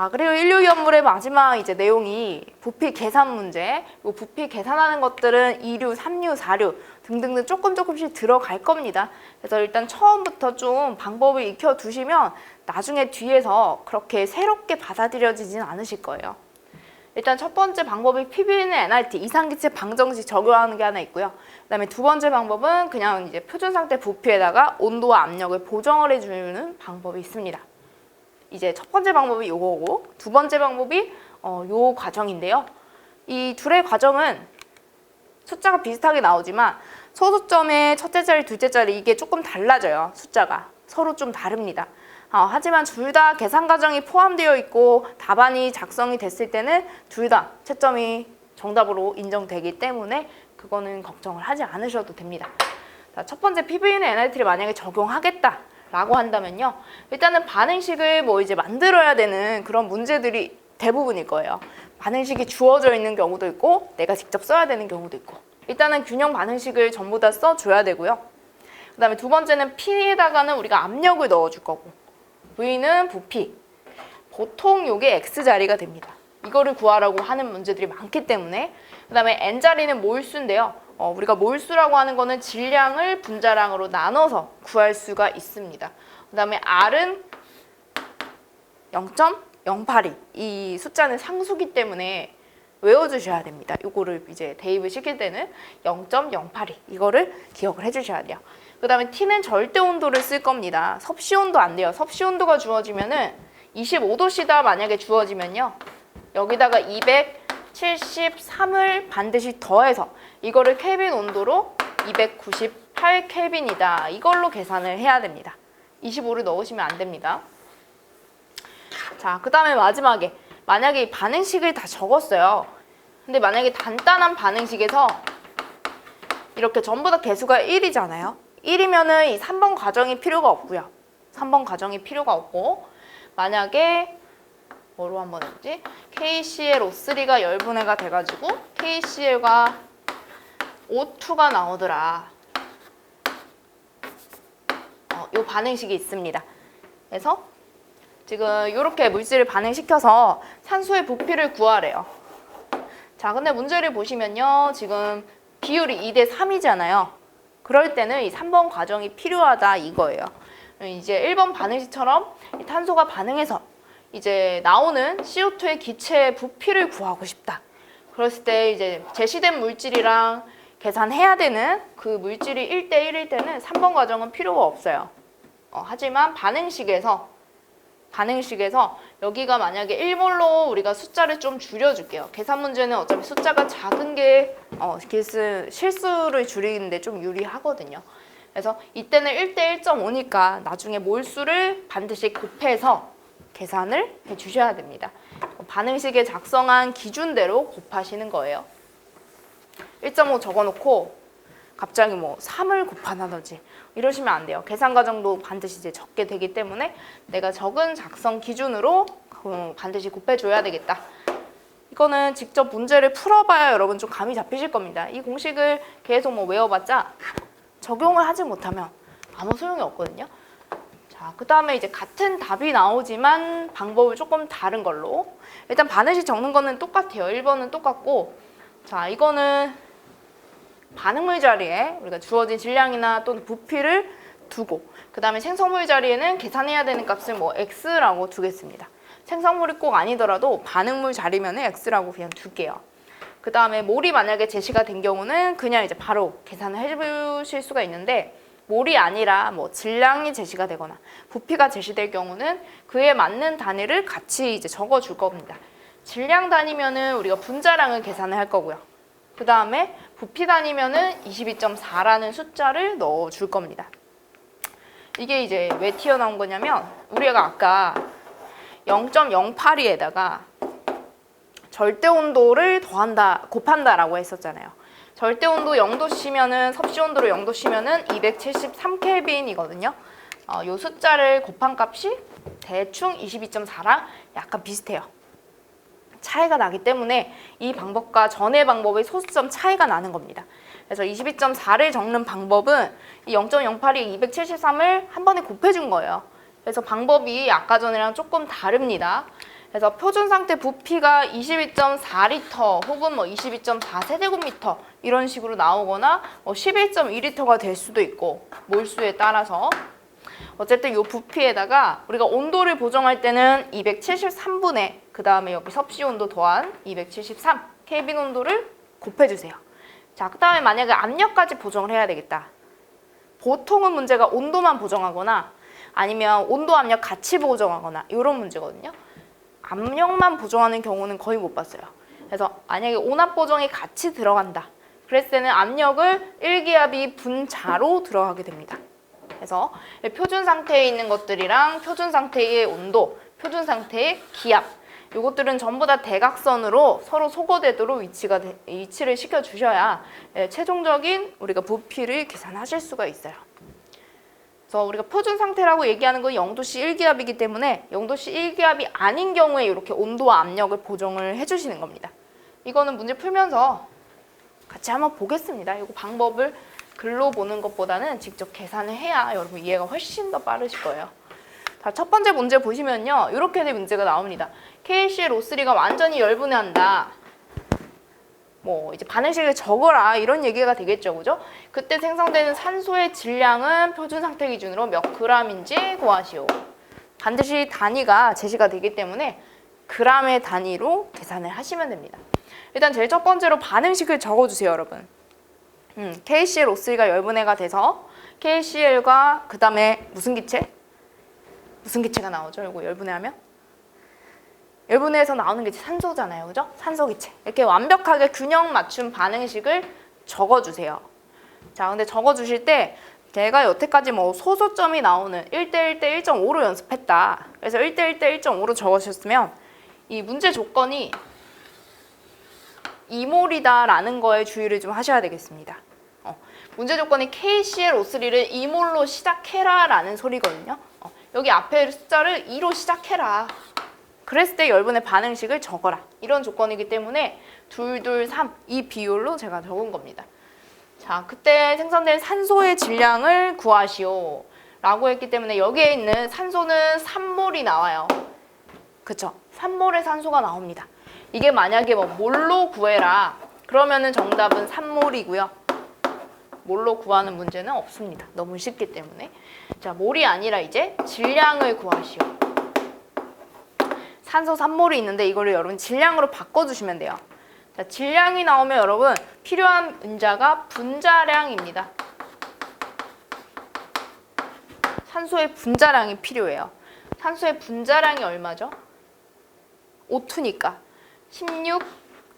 자, 그리고 16연물의 마지막 이제 내용이 부피 계산 문제. 이 부피 계산하는 것들은 2류, 3류, 4류 등등등 조금 조금씩 들어갈 겁니다. 그래서 일단 처음부터 좀 방법을 익혀 두시면 나중에 뒤에서 그렇게 새롭게 받아들여지진 않으실 거예요. 일단 첫 번째 방법이 PB는 NRT 이상기체 방정식 적용하는 게 하나 있고요. 그다음에 두 번째 방법은 그냥 이제 표준 상태 부피에다가 온도와 압력을 보정을 해주는 방법이 있습니다. 이제 첫 번째 방법이 요거고 두 번째 방법이 어, 요 과정인데요. 이 둘의 과정은 숫자가 비슷하게 나오지만 소수점의 첫째 자리, 둘째 자리 이게 조금 달라져요. 숫자가 서로 좀 다릅니다. 어, 하지만 둘 다 계산 과정이 포함되어 있고 답안이 작성이 됐을 때는 둘 다 채점이 정답으로 인정되기 때문에 그거는 걱정을 하지 않으셔도 됩니다. 자, 첫 번째 PV는 NRT를 만약에 적용하겠다 라고 한다면요. 일단은 반응식을 뭐 이제 만들어야 되는 그런 문제들이 대부분일 거예요. 반응식이 주어져 있는 경우도 있고 내가 직접 써야 되는 경우도 있고 일단은 균형 반응식을 전부 다 써줘야 되고요. 그 다음에 두 번째는 P에다가는 우리가 압력을 넣어줄 거고 V는 부피 보통 요게 X자리가 됩니다. 이거를 구하라고 하는 문제들이 많기 때문에 그 다음에 N자리는 몰수인데요. 어, 우리가 몰수라고 하는 거는 질량을 분자량으로 나눠서 구할 수가 있습니다. 그 다음에 R은 0.082. 이 숫자는 상수기 때문에 외워주셔야 됩니다. 이거를 이제 대입을 시킬 때는 0.082 이거를 기억을 해주셔야 돼요. 그 다음에 T는 절대 온도를 쓸 겁니다. 섭씨 온도 안 돼요. 섭씨 온도가 주어지면은 25도씨다 만약에 주어지면요. 여기다가 273을 반드시 더해서 이거를 켈빈 온도로 298 켈빈이다. 이걸로 계산을 해야 됩니다. 25를 넣으시면 안 됩니다. 자, 그 다음에 마지막에 만약에 이 반응식을 다 적었어요. 근데 만약에 간단한 반응식에서 이렇게 전부 다 개수가 1이잖아요. 1이면은 이 3번 과정이 필요가 없고요. 3번 과정이 필요가 없고 만약에 뭐로 한번 했지? KClO3가 열분해가 돼가지고 KCl과 O2가 나오더라. 어, 요 반응식이 있습니다. 그래서 지금 이렇게 물질을 반응시켜서 산소의 부피를 구하래요. 자, 근데 문제를 보시면요. 지금 비율이 2대 3이잖아요. 그럴 때는 이 3번 과정이 필요하다 이거예요. 이제 1번 반응식처럼 이 탄소가 반응해서 이제 나오는 CO2의 기체의 부피를 구하고 싶다. 그랬을 때 이제 제시된 물질이랑 계산해야 되는 그 물질이 1대1일 때는 3번 과정은 필요가 없어요. 어, 하지만 반응식에서 반응식에서 여기가 만약에 1몰로 우리가 숫자를 좀 줄여줄게요. 계산 문제는 어차피 숫자가 작은 게 어, 실수, 실수를 줄이는데 좀 유리하거든요. 그래서 이때는 1대 1.5니까 나중에 몰수를 반드시 곱해서 계산을 해주셔야 됩니다. 반응식에 작성한 기준대로 곱하시는 거예요. 1.5 적어놓고 갑자기 뭐 3을 곱한다든지 이러시면 안 돼요. 계산 과정도 반드시 이제 적게 되기 때문에 내가 적은 작성 기준으로 그 반드시 곱해줘야 되겠다. 이거는 직접 문제를 풀어봐야 여러분 좀 감이 잡히실 겁니다. 이 공식을 계속 뭐 외워봤자 적용을 하지 못하면 아무 소용이 없거든요. 자, 그 다음에 이제 같은 답이 나오지만 방법을 조금 다른 걸로. 일단 반응식 적는 거는 똑같아요. 1번은 똑같고. 자, 이거는 반응물 자리에 우리가 주어진 질량이나 또는 부피를 두고 그 다음에 생성물 자리에는 계산해야 되는 값을 뭐 x라고 두겠습니다. 생성물이 꼭 아니더라도 반응물 자리면은 x라고 그냥 둘게요. 그 다음에 몰이 만약에 제시가 된 경우는 그냥 이제 바로 계산을 해보실 수가 있는데 몰이 아니라 뭐 질량이 제시가 되거나 부피가 제시될 경우는 그에 맞는 단위를 같이 이제 적어줄 겁니다. 질량 단위면은 우리가 분자량을 계산을 할 거고요. 그 다음에 부피 단위면은 22.4라는 숫자를 넣어 줄 겁니다. 이게 이제 왜 튀어나온 거냐면 우리가 아까 0.082에다가 절대 온도를 더한다, 곱한다라고 했었잖아요. 절대 온도 0도씨면은 섭씨 온도로 0도씨면은 273켈빈이거든요. 어, 요 숫자를 곱한 값이 대충 22.4랑 약간 비슷해요. 차이가 나기 때문에 이 방법과 전의 방법의 소수점 차이가 나는 겁니다. 그래서 22.4를 적는 방법은 이 0.082, 273을 한 번에 곱해준 거예요. 그래서 방법이 아까 전이랑 조금 다릅니다. 그래서 표준 상태 부피가 22.4리터 혹은 뭐 22.4 세제곱미터 이런 식으로 나오거나 뭐 11.2리터가 될 수도 있고 몰수에 따라서 어쨌든 이 부피에다가 우리가 온도를 보정할 때는 273분의 그 다음에 여기 섭씨 온도 더한 273 케빈 온도를 곱해주세요. 자, 그 다음에 만약에 압력까지 보정을 해야 되겠다. 보통은 문제가 온도만 보정하거나 아니면 온도 압력 같이 보정하거나 이런 문제거든요. 압력만 보정하는 경우는 거의 못 봤어요. 그래서 만약에 온압 보정이 같이 들어간다. 그랬을 때는 압력을 일기압이 분자로 들어가게 됩니다. 그래서 표준 상태에 있는 것들이랑 표준 상태의 온도, 표준 상태의 기압 이것들은 전부 다 대각선으로 서로 소거되도록 위치가 되- 위치를 시켜 주셔야 예, 최종적인 우리가 부피를 계산하실 수가 있어요. 그래서 우리가 표준 상태라고 얘기하는 건 0도씨 1기압이기 때문에 0도씨 1기압이 아닌 경우에 이렇게 온도와 압력을 보정을 해주시는 겁니다. 이거는 문제 풀면서 같이 한번 보겠습니다. 이거 방법을 글로 보는 것보다는 직접 계산을 해야 여러분 이해가 훨씬 더 빠르실 거예요. 자, 첫 번째 문제 보시면요. 이렇게 된 문제가 나옵니다. KCl O3가 완전히 열분해한다. 뭐 이제 반응식을 적어라 이런 얘기가 되겠죠, 그죠? 그때 생성되는 산소의 질량은 표준 상태 기준으로 몇 그램인지 구하시오. 반드시 단위가 제시가 되기 때문에 그램의 단위로 계산을 하시면 됩니다. 일단 제일 첫 번째로 반응식을 적어주세요, 여러분. 음, KCl O3가 열분해가 돼서 KCl과 그 다음에 무슨 기체? 무슨 기체가 나오죠? 이거 열분해하면? 열분해에서 나오는 게 산소잖아요, 그죠? 산소 기체. 이렇게 완벽하게 균형 맞춘 반응식을 적어주세요. 자, 근데 적어주실 때 제가 여태까지 뭐 소소점이 나오는 1대 1대 1.5로 연습했다. 그래서 1대 1대 1.5로 적으셨으면 이 문제 조건이 이몰이다라는 거에 주의를 좀 하셔야 되겠습니다. 어, 문제 조건이 KCl O3를 이몰로 시작해라 라는 소리거든요. 어, 여기 앞에 숫자를 2로 시작해라. 그랬을 때 열분의 반응식을 적어라. 이런 조건이기 때문에 둘, 둘, 삼 이 비율로 제가 적은 겁니다. 자, 그때 생성된 산소의 질량을 구하시오. 라고 했기 때문에 여기에 있는 산소는 3몰이 나와요. 그쵸? 3몰의 산소가 나옵니다. 이게 만약에 뭐 몰로 구해라. 그러면은 정답은 3몰이고요. 몰로 구하는 문제는 없습니다. 너무 쉽기 때문에. 자, 몰이 아니라 이제 질량을 구하시오. 산소 3몰이 있는데 이거를 여러분 질량으로 바꿔주시면 돼요. 자, 질량이 나오면 여러분 필요한 분자가 분자량입니다. 산소의 분자량이 필요해요. 산소의 분자량이 얼마죠? O2니까 16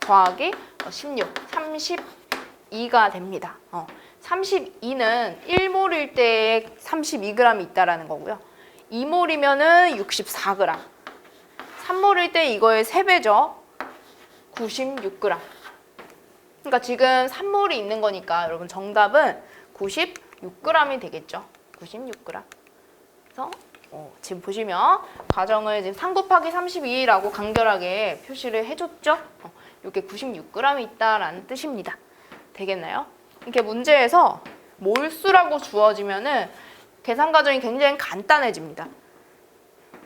더하기 어, 16, 32가 됩니다. 어, 32는 1몰일 때에 32g이 있다라는 거고요. 2몰이면은 64g. 3몰일 때 이거의 3배죠. 96g. 그러니까 지금 3몰이 있는 거니까 여러분 정답은 96g이 되겠죠. 96g. 그래서 어, 지금 보시면 과정을 지금 3 곱하기 32라고 간결하게 표시를 해줬죠. 어, 이게 96g이 있다라는 뜻입니다. 되겠나요? 이렇게 문제에서 몰수라고 주어지면은 계산 과정이 굉장히 간단해집니다.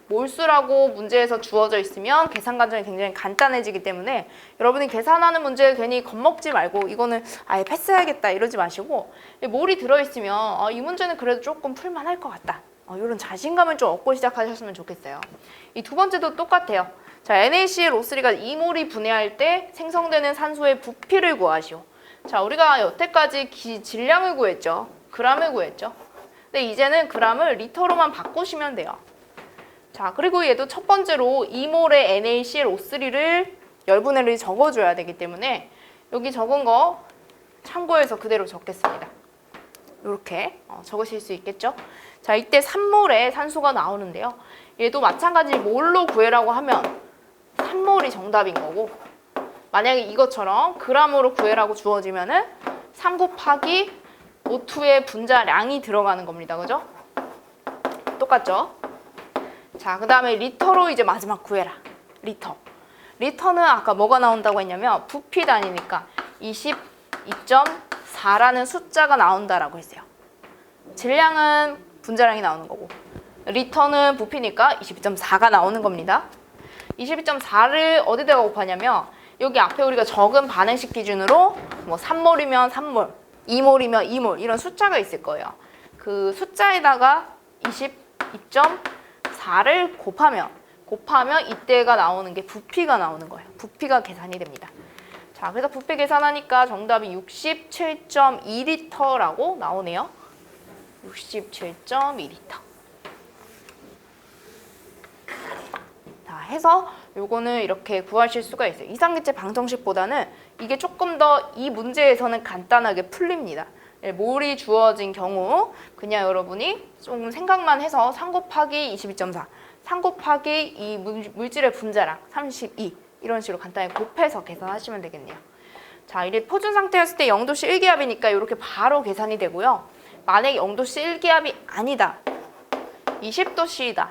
몰수라고 문제에서 주어져 있으면 계산 과정이 굉장히 간단해지기 때문에 여러분이 계산하는 문제 괜히 겁먹지 말고 이거는 아예 패스해야겠다 이러지 마시고 몰이 들어있으면 아, 이 문제는 그래도 조금 풀만할 것 같다. 어, 이런 자신감을 좀 얻고 시작하셨으면 좋겠어요. 이 두 번째도 똑같아요. 자, NaCl O3가 2몰이 분해할 때 생성되는 산소의 부피를 구하시오. 자, 우리가 여태까지 기, 질량을 구했죠. 그람을 구했죠. 근데 이제는 그람을 리터로만 바꾸시면 돼요. 자, 그리고 얘도 첫 번째로 2몰의 NaCl O3를 열분해를 적어줘야 되기 때문에 여기 적은 거 참고해서 그대로 적겠습니다. 이렇게 어, 적으실 수 있겠죠? 자, 이때 3몰의 산소가 나오는데요. 얘도 마찬가지 몰로 구해라고 하면 3몰이 정답인 거고 만약에 이것처럼 그람으로 구해라고 주어지면은 3 곱하기 O2의 분자량이 들어가는 겁니다. 그죠? 똑같죠? 자, 그 다음에 리터로 이제 마지막 구해라. 리터. 리터는 아까 뭐가 나온다고 했냐면 부피 단위니까 22.4라는 숫자가 나온다라고 했어요. 질량은 분자량이 나오는 거고 리터는 부피니까 22.4가 나오는 겁니다. 22.4를 어디다가 곱하냐면 여기 앞에 우리가 적은 반응식 기준으로 뭐 3몰이면 3몰, 2몰이면 2몰 이런 숫자가 있을 거예요. 그 숫자에다가 22.4를 곱하면 곱하면 이때가 나오는 게 부피가 나오는 거예요. 부피가 계산이 됩니다. 자, 그래서 부피 계산하니까 정답이 67.2리터라고 나오네요. 67.2리터. 자, 해서 요거는 이렇게 구하실 수가 있어요. 이상기체 방정식보다는 이게 조금 더 이 문제에서는 간단하게 풀립니다. 예, 몰이 주어진 경우 그냥 여러분이 조금 생각만 해서 3 곱하기 22.4, 3 곱하기 이 물- 물질의 분자량 32 이런 식으로 간단히 곱해서 계산하시면 되겠네요. 자, 이게 포준 상태였을 때 0도씨 1기압이니까 이렇게 바로 계산이 되고요. 만약에 0도씨 1기압이 아니다. 20도씨이다.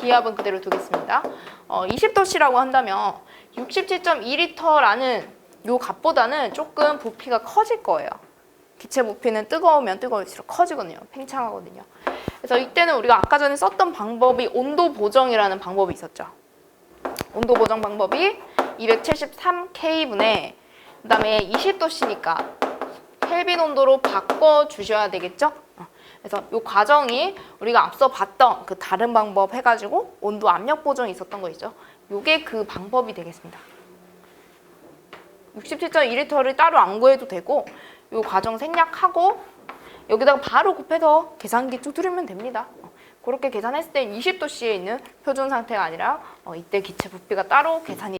기압은 그대로 두겠습니다. 어, 20도씨라고 한다면 67.2리터라는 요 값보다는 조금 부피가 커질 거예요. 기체 부피는 뜨거우면 뜨거울수록 커지거든요. 팽창하거든요. 그래서 이때는 우리가 아까 전에 썼던 방법이 온도 보정이라는 방법이 있었죠. 온도 보정 방법이 273K분의 그다음에 20도씨니까 켈빈 온도로 바꿔 주셔야 되겠죠? 어, 그래서 이 과정이 우리가 앞서 봤던 그 다른 방법 해가지고 온도 압력 보정이 있었던 거 있죠? 요게 그 방법이 되겠습니다. 67.2리터를 따로 안 구해도 되고 요 과정 생략하고 여기다가 바로 곱해서 계산기 쭉 두르면 됩니다. 어, 그렇게 계산했을 때 20도씨에 있는 표준 상태가 아니라 어, 이때 기체 부피가 따로 계산이